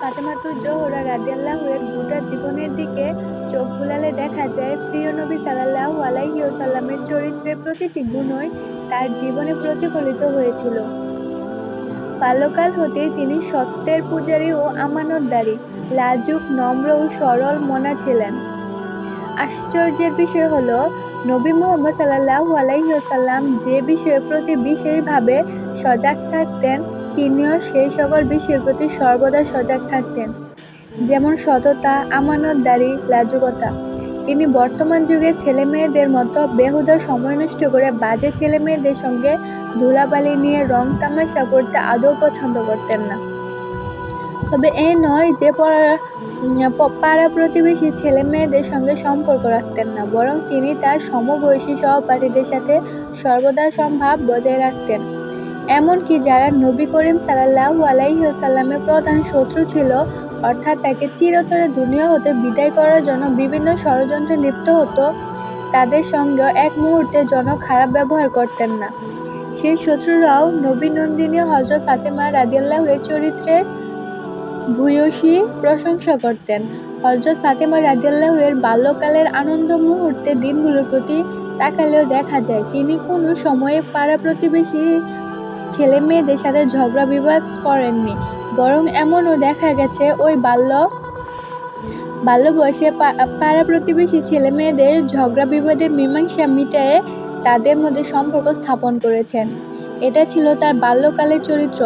ফাতেমাতুজ জোহরা রাদিয়াল্লাহু এর গোটা জীবনের দিকে চোখ বুলালে দেখা যায়, প্রিয় নবী সাল্লাল্লাহু আলাইহি ওয়াসাল্লামের চরিত্রের প্রতিটি গুণই তার জীবনে প্রতিফলিত হয়েছিল। বাল্যকাল হতেই তিনি সত্যের পূজারী ও আমানতদারী, লাজুক, নম্র ও সরল মনা ছিলেন। আশ্চর্যের বিষয় হলো, নবী মোহাম্মদ সাল্লাল্লাহু আলাইহি ওয়াসাল্লাম যে বিষয়ে প্রতি বিশেষভাবে সজাগ থাকতেন তিনিও সেই সকল বিষয়ের প্রতি সর্বদা সজাগ থাকতেন। যেমন সততা, আমানতদারি, লাজুকতা। তিনি বর্তমান যুগে ছেলে মেয়েদের মতো বেহুদা সময় নষ্ট করে বাজে ছেলে মেয়েদের সঙ্গে ধুলাবালি নিয়ে, রং তামাশা করতে আদৌ পছন্দ করতেন না। তবে এ নয় যে পড়া প্রতিবেশী ছেলে মেয়েদের সঙ্গে সম্পর্ক রাখতেন না, বরং তিনি তার সমবয়সী সহপাঠীদের সাথে সর্বদা সম্ভাব বজায় রাখতেন। এমনকি যারা নবী করিম সাল্লাহু আলাইসাল্লামের প্রধান শত্রু ছিল, অর্থাৎ তাকে চিরতরে দুনিয়া হতে বিদায় করার জন্য বিভিন্ন ষড়যন্ত্রে লিপ্ত হতো, তাদের সঙ্গেও এক মুহূর্তে জন খারাপ ব্যবহার করতেন না। সেই শত্রুরাও নবী নন্দিনী হজরত ফাতেমা রাজিয়াল্লাহের চরিত্রের ভূয়সী প্রশংসা করতেন। হজরত ফাতেমা রাজিয়াল্লাহের বাল্যকালের আনন্দ মুহূর্তে দিনগুলোর প্রতি তাকালেও দেখা যায়, তিনি কোনো সময়ে পাড়া প্রতিবেশী ছেলে মেয়েদের সাথে ঝগড়া বিবাদ করেননি, বরং এমনও দেখা গেছে ওই বাল্য বাল্য বয়সে পাড়া প্রতিবেশী ছেলে মেয়েদের ঝগড়া বিবাদের মীমাংসা মিটায়ে তাদের মধ্যে সম্পর্ক স্থাপন করেছেন। এটা ছিল তার বাল্যকালের চরিত্র।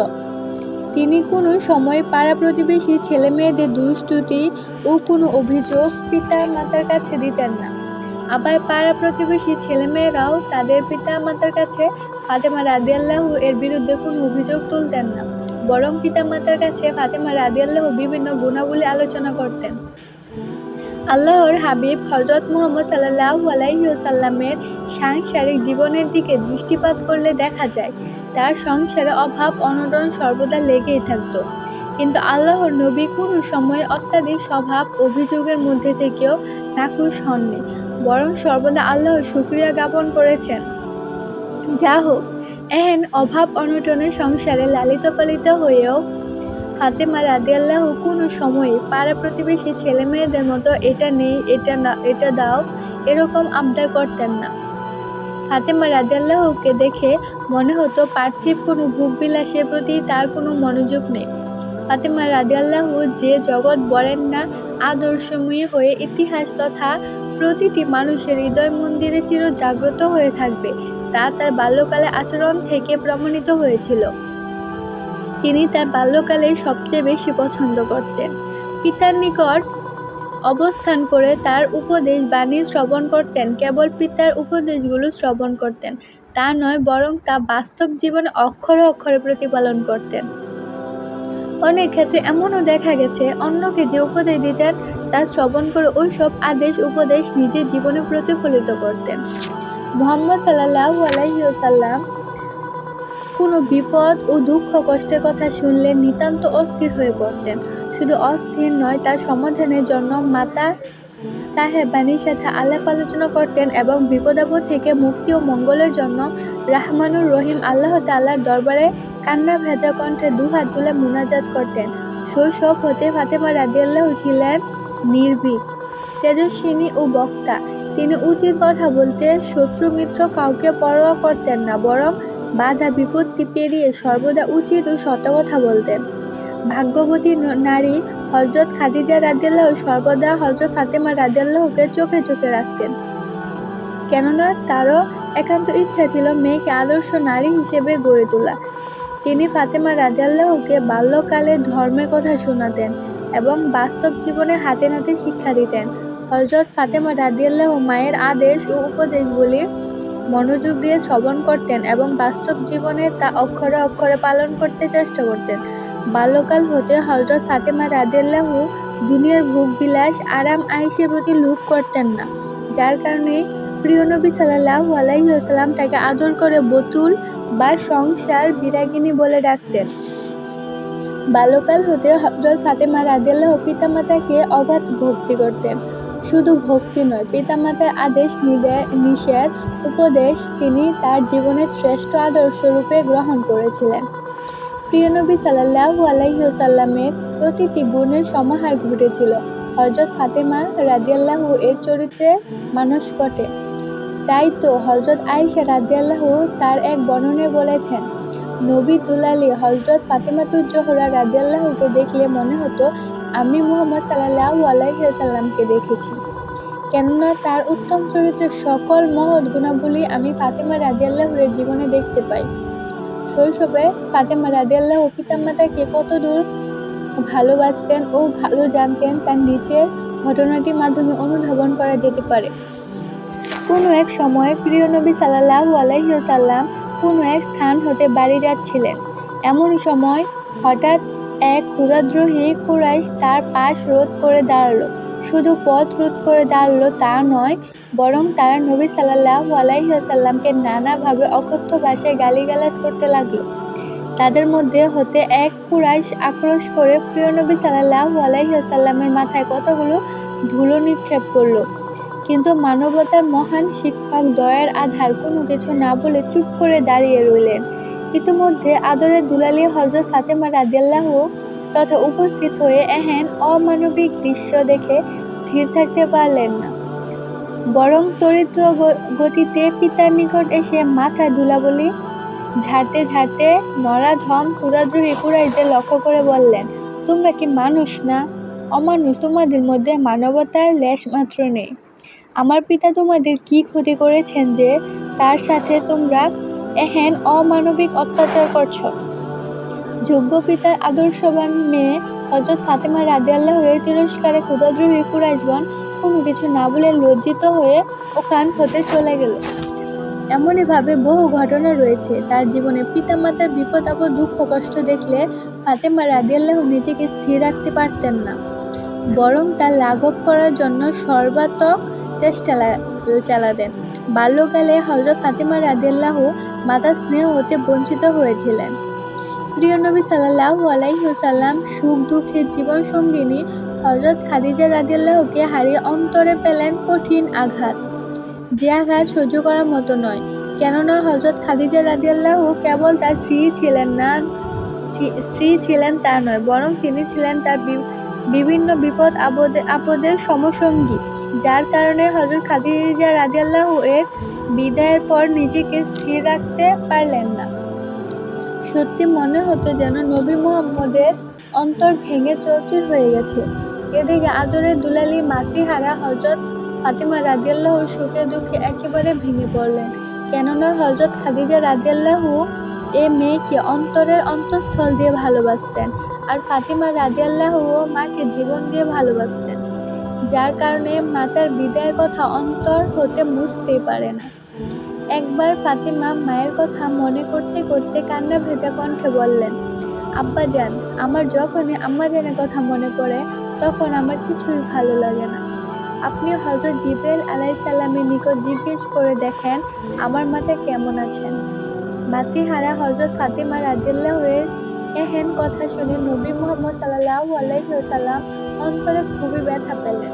তিনি কোনো সময় পাড়া প্রতিবেশী ছেলে মেয়েদের দুষ্টুটি ও কোনো অভিযোগ পিতা মাতার কাছে দিতেন না। আবার পাড়া প্রতিবেশী ছেলেমেয়েরাও তাদের পিতা মাতার কাছে ফাতেমা রাদিয়াল্লাহু এর বিরুদ্ধে কোনো অভিযোগ তুলতেন না। বরং পিতা মাতার কাছে ফাতেমা রাদিয়াল্লাহু বিভিন্ন গুণাবলী আলোচনা করতেন। আল্লাহর হাবিব হজরত মোহাম্মদ সাল্লাহু আলাইসাল্লামের সাংসারিক জীবনের দিকে দৃষ্টিপাত করলে দেখা যায়, তার সংসারে অভাব, অনটন সর্বদা লেগেই থাকত। কিন্তু আল্লাহর নবী কোনো সময় অত্যাধিক স্বভাব অভিযোগের মধ্যে থেকেও নাখুশ হননি, বরং সর্বদা আল্লাহর শুক্রিয়া জ্ঞাপন করেছেন। যা হোক, এহেন অভাব অনটনের সংসারে লালিত পালিত হয়েও ফাতেমা রাদিয়াল্লাহু কোনো সময়ে পাড়া প্রতিবেশী ছেলে মেয়েদের মতো এটা নেই, এটা না, এটা দাও এরকম আবদার করতেন না। ফাতেমা রাদিয়াল্লাহুকে দেখে মনে হতো পার্থিব কোনো ভোগবিলাসের প্রতি তার কোনো মনোযোগ নেই। ফাতেমা রাদিয়াল্লাহু যে জগৎ না, আদর্শময়ী হয়ে ইতিহাস তথা প্রতিটি মানুষের হৃদয় মন্দিরে চির জাগ্রত হয়ে থাকবে, তা তার বাল্যকালে আচরণ থেকে প্রমাণিত হয়েছিল। তিনি তার বাল্যকালে সবচেয়ে বেশি পছন্দ করতেন। পিতার নিকট অবস্থান করে তার উপদেশ বাণী শ্রবণ করতেন, কেবল পিতার উপদেশগুলো শ্রবণ করতেন, তা নয়, বরং তা বাস্তব জীবনে অক্ষরে অক্ষরে প্রতিপালন করতেন। অনেক ক্ষেত্রে এমনও দেখা গেছে, অন্যকে যে উপদেশ দিতেন, তা শ্রবণ করে ওই সব আদেশ উপদেশ নিজের জীবনে প্রতিফলিত করতেন। মোহাম্মদ সাল্লাহ আলাইসাল্লাম কোনো বিপদ ও দুঃখ কষ্টের কথা শুনলে নিতান্ত অস্থির হয়ে পড়তেন। শুধু অস্থির নয়, তার সমাধানের জন্য মাতা সাহেব সাহেবানির সাথে আলাপ আলোচনা করতেন এবং বিপদাপদ থেকে মুক্তি ও মঙ্গলের জন্য রাহমানুর রহিম আল্লাহ তাল্লার দরবারে কান্না ভেজা কণ্ঠে দুহাত তুলে মুনাজাত করতেন। শৈশব হতে ফাতেমা রাদিয়াল্লাহ ছিলেন নির্ভীক তেজস্বিনী ও বক্তা। তিনি উচিত কথা বলতে শত্রু মিত্র কাউকে পরোয়া করতেন না বরং বাধা বিপত্তি পেরিয়ে সর্বদা উচিত ও সত্য কথা বলতেন। ভাগ্যবতী নারী হজরত খাদিজা রাদিয়াল্লাহ সর্বদা হজরত ফাতেমা রাদিয়াল্লাহকে চোখে চোখে রাখতেন কেননা তারও একান্ত ইচ্ছা ছিল মেয়েকে আদর্শ নারী হিসেবে গড়ে তোলা। তিনি ফাতেমা রাদিয়াল্লাহকে বাল্যকালে ধর্মের কথা শোনাতেন এবং বাস্তব জীবনে হাতে নাতে শিক্ষা দিতেন। হজরত ফাতেমা রাদিয়াল্লাহ মায়ের আদেশ ও উপদেশগুলি মনোযোগ দিয়ে শ্রবণ করতেন এবং বাস্তব জীবনে তা অক্ষরে অক্ষরে পালন করতে চেষ্টা করতেন। বাল্যকাল হতে হজরত ফাতেমা রাদিয়াল্লাহু দুনিয়ার ভোগবিলাস আরাম আয়েসের প্রতি লোভ করতেন না, যার কারণে প্রিয় নবী সাল্লাহু আলাইসাল্লাম তাকে আদর করে বতুল বা সংসার বিরাগিনী বলে ডাকতেন। বাল্যকাল হতে হজরত ফাতেমা রাদিয়াল্লাহ পিতামাতাকে অগাধ ভক্তি করতেন। শুধু ভক্তি নয়, পিতামাতার আদেশ নিষেধ, উপদেশ তিনি তার জীবনের শ্রেষ্ঠ আদর্শ রূপে গ্রহণ করেছিলেন। প্রিয় নবী সাল্লাহু আলাইসাল্লামের প্রতিটি গুণের সমাহার ঘটেছিল। হজরত ফাতেমা রাদিয়াল্লাহু এর চরিত্রে মানসপটে তাই তো হজরত আয়েশা রাদিয়াল্লাহু তার এক বর্ণনে বলেছেন, নবী দুলালি হজরত ফাতেমাতুজ জোহরা রাদিয়াল্লাহুকে দেখলে মনে হতো আমি মুহাম্মদ সাল্লাল্লাহু আলাইহি ওয়াসাল্লামকে দেখেছি। কেননা তার উত্তম চরিত্রের সকল মহৎ গুণাবলী আমি ফাতেমা রাদিয়াল্লাহু এর জীবনে দেখতে পাই। শৈশবে ফাতেমা রাদিয়াল্লাহু পিতামাতাকে কতদূর ভালোবাসতেন ও ভালো জানতেন তার নিচের ঘটনাটির মাধ্যমে অনুধাবন করা যেতে পারে। কোনো এক সময় প্রিয় নবী সাল্লাল্লাহু আলাইহি ওয়াসাল্লাম কোনো এক স্থান হতে বাড়ি যাচ্ছিলেন। এমন সময় হঠাৎ এক ক্ষুধাদ্রোহী কুরাইশ তার পাশ রোধ করে দাঁড়াল। শুধু পথ রোধ করে দাঁড়াল তা নয়, বরং তারা নবী সাল্লাল্লাহু আলাইহি ওয়াসাল্লামকে নানাভাবে অকথ্য ভাষায় গালিগালাজ করতে লাগল। তাদের মধ্যে হতে এক কুরাইশ আক্রোশ করে প্রিয় নবী সাল্লাল্লাহু আলাইহি ওয়াসাল্লামের মাথায় কতগুলো ধুলো নিক্ষেপ করল। কিন্তু মানবতার মহান শিক্ষক দয়ার আধার কোনো কিছু না বলে চুপ করে দাঁড়িয়ে রইলেন। ইতিমধ্যে আদরের দুলালী হজরত ফাতেমা রাদিয়াল্লাহু তথা উপস্থিত হয়ে এহেন অমানবিক দৃশ্য দেখে স্থির থাকতে পারলেন না। বরং তরিত গতিতে পিতার নিকট এসে মাথা ধুলাবলি ঝাড়তে ঝাড়তে নরাধম ক্ষুদাদ্রোহী কুরাইশদের লক্ষ্য করে বললেন, তোমরা কি মানুষ না? অমানুষ, তোমাদের মধ্যে মানবতার লেশ মাত্র নেই। আমার পিতা তোমাদের কি ক্ষতি করেছেন যে তার সাথে তোমরা এহেন অমানবিক অত্যাচার করছ? যোগ্য পিতার আদর্শবান মেয়ে হজরত ফাতেমা রাদিয়াল্লাহ হয়ে তিরস্কারে ক্ষুদাদ্রোহী কুরাইশগণ কোনো কিছু না বলে লজ্জিত হয়ে ওখান হতে চলে গেল। এমনইভাবে বহু ঘটনা রয়েছে। তার জীবনে পিতামাতার বিপদ, আপদ, দুঃখ, কষ্ট দেখলে ফাতেমা রাদিয়াল্লাহ নিজেকে স্থির রাখতে পারতেন না। বরং তা লাঘব করার জন্য সর্বাত্মক চেষ্টা চালাতেন। বাল্যকালে হজরত ফাতেমা রাদিয়াল্লাহ মাতা স্নেহ হতে বঞ্চিত হয়েছিলেন। প্রিয় নবী সাল্লাহু আলাইসাল্লাম সুখ দুঃখের জীবন সঙ্গিনী হজরত খাদিজা রাদিয়াল্লাহকে হারিয়ে অন্তরে পেলেন কঠিন আঘাত। যে আঘাত সহ্য করার মতো নয়, কেননা হজরত খাদিজা রাদিয়াল্লাহু কেবল তার স্ত্রী ছিলেন না স্ত্রী ছিলেন তা নয়, বরং তিনি ছিলেন তার বিভিন্ন বিপদ আপদে আপদের সমসঙ্গী। যার কারণে হজরত খাদিজা রাদিয়াল্লাহু এর বিদায়ের পর নিজেকে স্থির রাখতে পারলেন না। সত্যি মনে হতো যেন নবী মোহাম্মদের অন্তর ভেঙে চৌচির হয়ে গেছে। এদিকে আদরের দুলালি মাতৃহারা হজরত ফাতেমা রাদিয়াল্লাহু সুখে দুঃখে একেবারে ভেঙে পড়লেন। কেননা হজরত খাদিজা রাদিয়াল্লাহু এ মেয়েকে অন্তরের অন্তঃস্থল দিয়ে ভালোবাসতেন আর ফাতিমা রাদিয়াল্লাহুও মাকে জীবন দিয়ে ভালোবাসতেন। যার কারণে মাতার বিদায়ের কথা অন্তর হতে মুছতেই পারে না। একবার ফাতিমা মায়ের কথা মনে করতে করতে কান্না ভেজা কণ্ঠে বললেন, আব্বা যান, আমার যখনই আম্মা জানের কথা মনে পড়ে, তখন আমার কিছুই ভালো লাগে না। আপনি হজরত জিব্রাইল আলাইসাল্লামের নিকট জিজ্ঞেস করে দেখেন আমার মাথায় কেমন আছেন? মাতৃহারা হজরত ফাতিমা রাজিল্লা রাজিল্লাহের এহেন কথা শুনে নবী মোহাম্মদ সাল্লাহ আলাইসাল্লাম অন্তরে খুবই ব্যথা পেলেন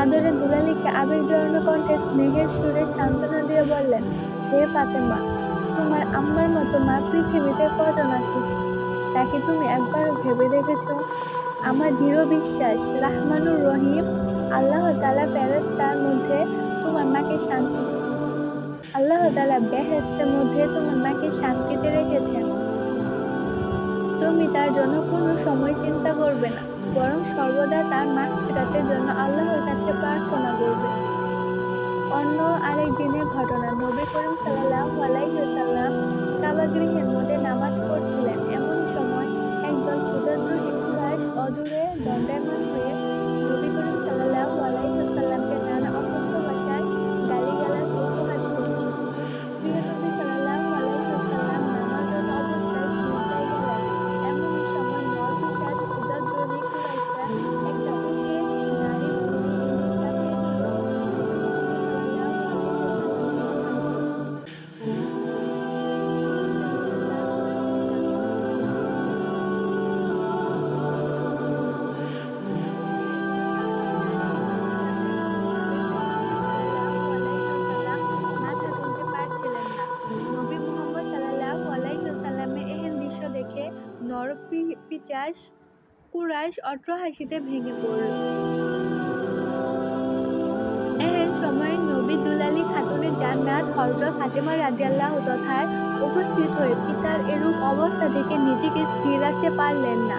আদরে দুলালিকে আবেগ জড়ানো কণ্ঠে স্নেহের সুরে সান্ত্বনা দিয়ে বললেন হে ফাতেমা, তোমার আম্মার মতো মা পৃথিবীতে কজন আছে? তাকে তুমি একবার ভেবে দেখেছ? আমার দৃঢ় বিশ্বাস, রাহমানুর রহিম, আল্লাহ তালা ফেরেস্তার মধ্যে তোমার মাকে শান্তি আল্লাহ তালা বেহেস্তের মধ্যে তোমার মাকে শান্তিতে রেখেছেন। তুমি তার জন্য কোনো সময় চিন্তা করবে না। বরং সর্বদা তার মাঠ ফেরাতের জন্য আল্লাহর কাছে প্রার্থনা করবে। অন্য আরেক দিনের ঘটনা, নবী করিম সাল্লাহ আলাইসাল্লাম কাবাগৃহের মধ্যে নামাজ পড়ছিলেন। এমন সময় একদল ক্ষুদ্র অদূরে দণ্ডায়মান হয়ে নরপিচাস কুরাইশ অট্র হাসিতে ভেঙে পড়ল। এহেন সময় নবী দুলালী খাতুনে জান্নাত হজরত ফাতেমা রাদিয়াল্লাহু তথায় উপস্থিত হয়ে পিতার এরূপ অবস্থা থেকে নিজেকে স্থির রাখতে পারলেন না,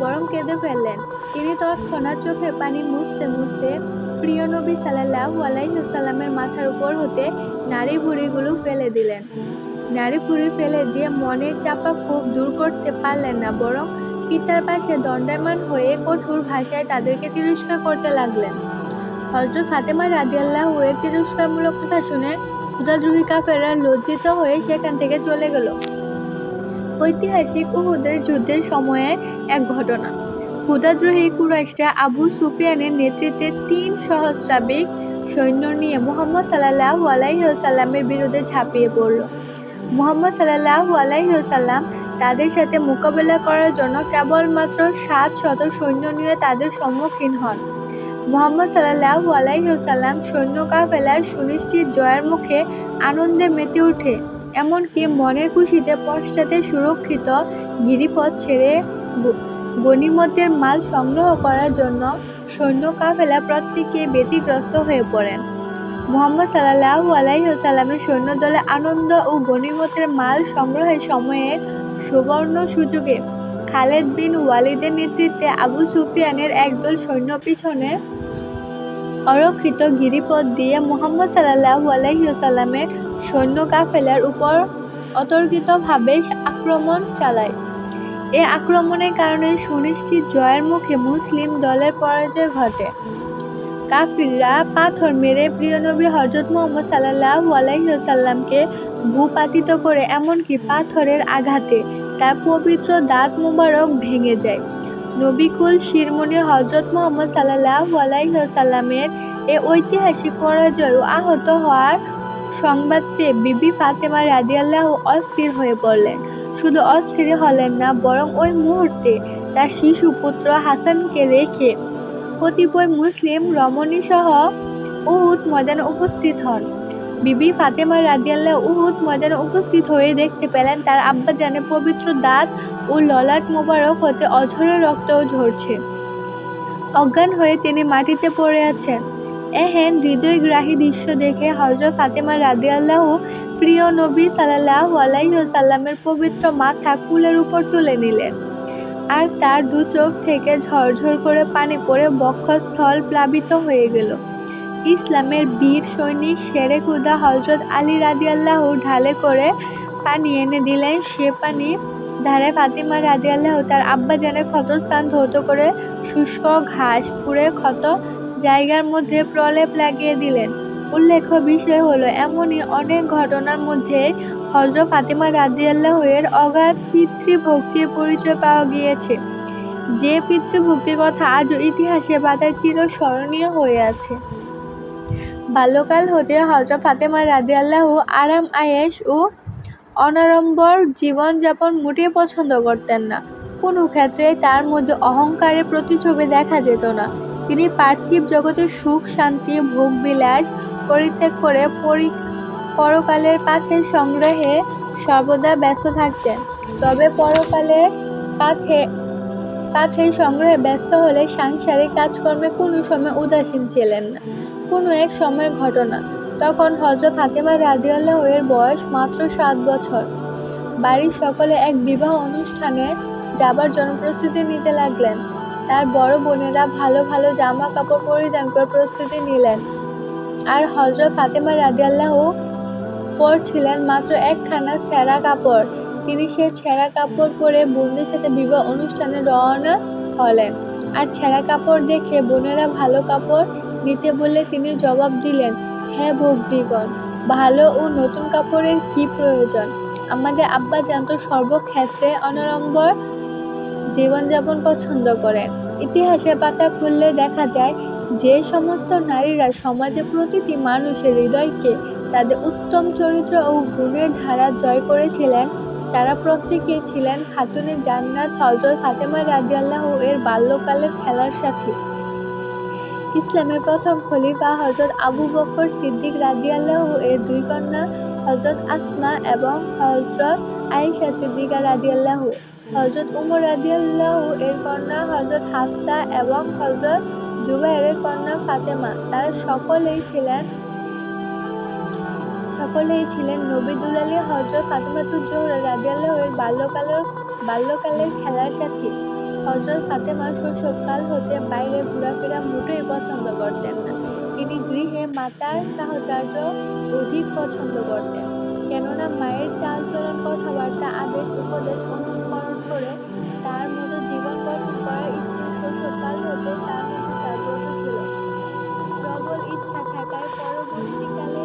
বরং কেঁদে ফেললেন। তিনি তৎক্ষণাৎ চোখের পানি মুছতে মুছতে প্রিয় নবী সাল্লাল্লাহু আলাইহি সাল্লামের মাথার উপর হতে নারী ভুঁড়িগুলো ফেলে দিলেন। নারী ভুঁড়ি ফেলে দিয়ে মনের চাপা খুব দূর করতে পারলেন না, বরং পিতার পাশে দণ্ডায়মান হয়ে কঠোর ভাষায় তাদেরকে তিরস্কার করতে লাগলেন। হজরত ফাতেমা রাদিয়াল্লাহু এর তিরস্কারমূলক কথা শুনে ক্ষুদাদ্রোহী কাফেররা লজ্জিত হয়ে সেখান থেকে চলে গেল। ঐতিহাসিক উহুদের যুদ্ধের সময়ে এক ঘটনা। হুদাদ্রোহী কুরাইশরা আবু সুফিয়ানের নেতৃত্বে তিন সহস্রাবিক সৈন্য নিয়ে মোহাম্মদ সাল্লাহ আলাইসাল্লামের বিরুদ্ধে ঝাঁপিয়ে পড়ল। মোহাম্মদ সাল্লাহ আলাইসাল্লাম তাদের সাথে মোকাবেলা করার জন্য কেবলমাত্র সাত শত সৈন্য নিয়ে তাদের সম্মুখীন হন। মোহাম্মদ সাল্লাহ আলাইসাল্লাম সৈন্য কাফেলায় সুনিশ্চিত জয়ের মুখে আনন্দে মেতে ওঠে, এমনকি মনের খুশিতে পশ্চাতে সুরক্ষিত গিরিপথ ছেড়ে গণিমতের মাল সংগ্রহ করার জন্য সৈন্য কাফেলা প্রত্যেকে ব্যতিগ্রস্ত হয়ে পড়েন। মোহাম্মদ সাল্লাহ আলাইসাল্লামের সৈন্যদলে আনন্দ ও গণিমতের মাল সংগ্রহের সময়ের সুবর্ণ সুযোগে খালেদ বিন ওয়ালিদের নেতৃত্বে আবু সুফিয়ানের একদল সৈন্য পিছনে অরক্ষিত গিরিপথ দিয়ে মোহাম্মদ সাল্লাহ আলাইসাল্লামের সৈন্য কাফেলার উপর অতর্কিতভাবে আক্রমণ চালায়। এ আক্রমণের কারণে সুনিশ্চিত জয়ের মুখে মুসলিম দলের পরাজয় ঘটে। কাফিররা পাথর মেরে প্রিয় নবী হজরত মোহাম্মদ সাল্লাহ আলাইসাল্লামকে ভূপাতিত করে, এমনকি পাথরের আঘাতে তার পবিত্র দাঁত মুবারক ভেঙে যায়। নবিকুল শিরমণি হজরত মোহাম্মদ সাল্লাহ আলাইসাল্লামের এ ঐতিহাসিক পরাজয় আহত হওয়ার সংবাদ পেয়ে বিবি ফাতেমা রাদিয়াল্লাহ অস্থির হয়ে পড়লেন। শুধু অস্থির হলেন না, বরং ওই মুহূর্তে তার শিশু পুত্র হাসানকে রেখে কতিপয় মুসলিম রমণীসহ উহুদ ময়দানে উপস্থিত হন। বিবি ফাতেমা রাদিয়াল্লাহ উহুদ ময়দানে উপস্থিত হয়ে দেখতে পেলেন তার আব্বা জানে পবিত্র দাঁত ও ললাট মোবারক হতে অঝরে রক্তও ঝরছে। অজ্ঞান হয়ে তিনি মাটিতে পড়ে আছেন। এহেন হৃদয়গ্রাহী দৃশ্য দেখে হজরত ফাতেমা রাদিয়াল্লাহ প্রিয় নবী সাল্লাহ আলাইসাল্লামের পবিত্র মাথা কুলের উপর তুলে নিলেন। আর তার দু চোখ থেকে ঝরঝর করে পানি পড়ে বক্ষস্থল প্লাবিত হয়ে গেল। ইসলামের বীর সৈনিক শেরে খুদা হজরত আলী রাদিয়াল্লাহ ঢালে করে পানি এনে দিলেন। সে পানি ধারে ফাতিমা রাদিয়াল্লাহ তার আব্বা জানে ক্ষতস্থান ধৌত করে শুষ্ক ঘাস পুড়ে ক্ষত জায়গার মধ্যে প্রলেপ লাগিয়ে দিলেন। উল্লেখ্য বিষয় হলো, এমনই অনেক ঘটনার মধ্যে হজরত ফাতিমা রাদিয়াল্লাহ এর অগাধ পিতৃভক্তির পরিচয় পাওয়া গিয়েছে। যে পিতৃভক্তির কথা আজও ইতিহাসে পাতায় চিরস্মরণীয় হয়ে আছে। বাল্যকাল হতে হজরত ফাতেমা রাদিয়াল্লাহু আরাম আয়েশ ও অনাড়ম্বর জীবনযাপন মোটেই পছন্দ করতেন না। কোনো ক্ষেত্রে তার মধ্যে অহংকারের প্রতিছবি দেখা যেত না। তিনি পার্থিব জগতের সুখ, শান্তি, ভোগবিলাস পরিত্যাগ করে পরি পরকালের পাথের সংগ্রহে সর্বদা ব্যস্ত থাকতেন। তবে পরকালের পাথে, পাথের সংগ্রহে ব্যস্ত হলে সাংসারিক কাজকর্মে কোনো সময় উদাসীন ছিলেন না। কোনো এক সময়ের ঘটনা। তখন হজরত ফাতেমা রাদিয়াল্লাহ এর বয়স মাত্র সাত বছর। বাড়ির সকলে এক বিবাহ অনুষ্ঠানে যাবার জন্য প্রস্তুতি নিতে লাগলেন। তার বড় বোনেরা ভালো ভালো জামা কাপড় পরিধান করে প্রস্তুতি নিলেন। আর হজরত ফাতেমা রাদিয়াল্লাহ পরছিলেন মাত্র একখানা ছেঁড়া কাপড়। তিনি সে ছেঁড়া কাপড় পরে বোনদের সাথে বিবাহ অনুষ্ঠানে রওনা হলেন। আর ছেঁড়া কাপড় দেখে বোনেরা ভালো কাপড় নিতে বললে তিনি জবাব দিলেন হ্যাঁ ভগ্নীগণ, ভালো ও নতুন কাপড়ের কি প্রয়োজন? আমাদের আব্বা জানত সর্বক্ষেত্রে অনাড়ম্বর জীবনযাপন পছন্দ করেন। ইতিহাসের পাতা খুললে দেখা যায়, যে সমস্ত নারীরা সমাজে প্রতিটি মানুষের হৃদয়কে তাদের উত্তম চরিত্র ও গুণের ধারা জয় করেছিলেন। তারা প্রত্যেকে ছিলেন খাতুনে জান্নাত হজরত ফাতেমা রাজিয়াল্লাহ এর বাল্যকালের খেলার সাথী। ইসলামের প্রথম খলিফা হজরত আবু বকর সিদ্দিক রাদিয়াল্লাহ এর দুই কন্যা হজরত আসমা এবং হজরত আয়েশা সিদ্দিকা রাদিয়াল্লাহু হজরত উমর রাদিয়াল্লাহু এর কন্যা হজরত হাফসা এবং হজরত জুবাইরের কন্যা ফাতেমা। তারা সকলেই ছিলেন সকলেই ছিলেন নবী দুলালী হজরত ফাতেমাতুজ্জোহরা রাজিয়াল্লাহের বাল্যকালের বাল্যকালের খেলার সাথী। হজরত ফাতেমা শৈশবকাল হতে বাইরে ঘোরাফেরা মোটেই পছন্দ করতেন না। তিনি গৃহে মাতার সাহচার্য অধিক পছন্দ করতেন। কেননা মায়ের চাল চলন কথাবার্তা, আদেশ, উপদেশ অনুকরণ করে তার মতো জীবন গঠন করার ইচ্ছে শৈশবকাল হতে তার মতো জাগ্রত ছিল। প্রবল ইচ্ছা থাকায় পরবর্তীকালে